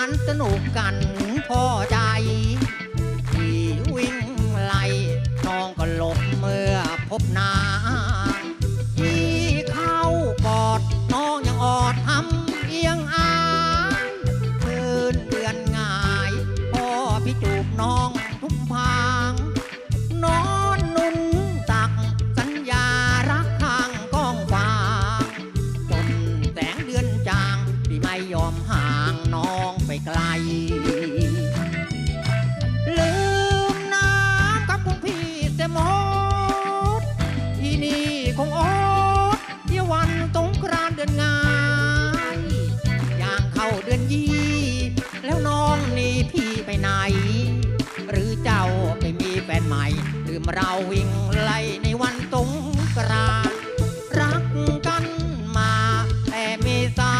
านสนุกกันพอใจที่วิ่งไล่น้องก็หลบเมื่อพบหนา เข้าเดือนยี่ แล้วน้องนี่พี่ไปไหน หรือเจ้าไปมีแฟนใหม่ลืมเราวิ่งไล่ในวันสงกรานต์รักกันมา แต่เมษา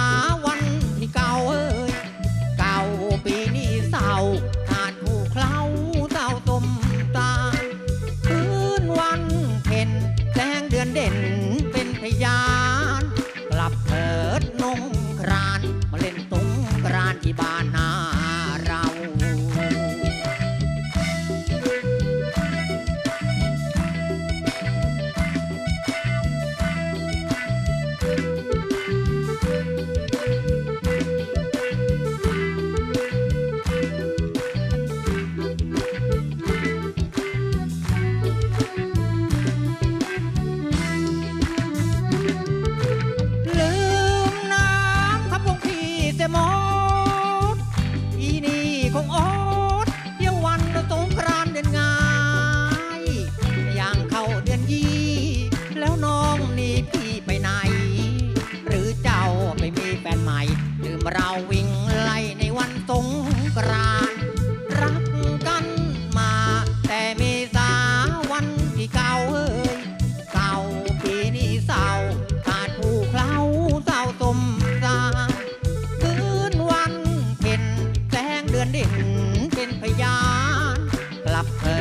วันที่เก่าเอ้ยเก่าปีนี้เศร้าขาดผู้เคล้าเศร้าสมตาคืนวันเพ็ญแสงเดือนเด่นเป็นพยาน กลับเถิดนง ที่บ้านนาเรา เราวิ่งไล่ในวันสงกรานต์รักกันมา แต่มีสาวันที่เก่าเอ้ยเก่าปีนี้เศร้าขาดผู้เคล้าเศร้าสมสารคืนวันเพ็ญแสงเดือนเด่นเป็นพยานกลับเถิด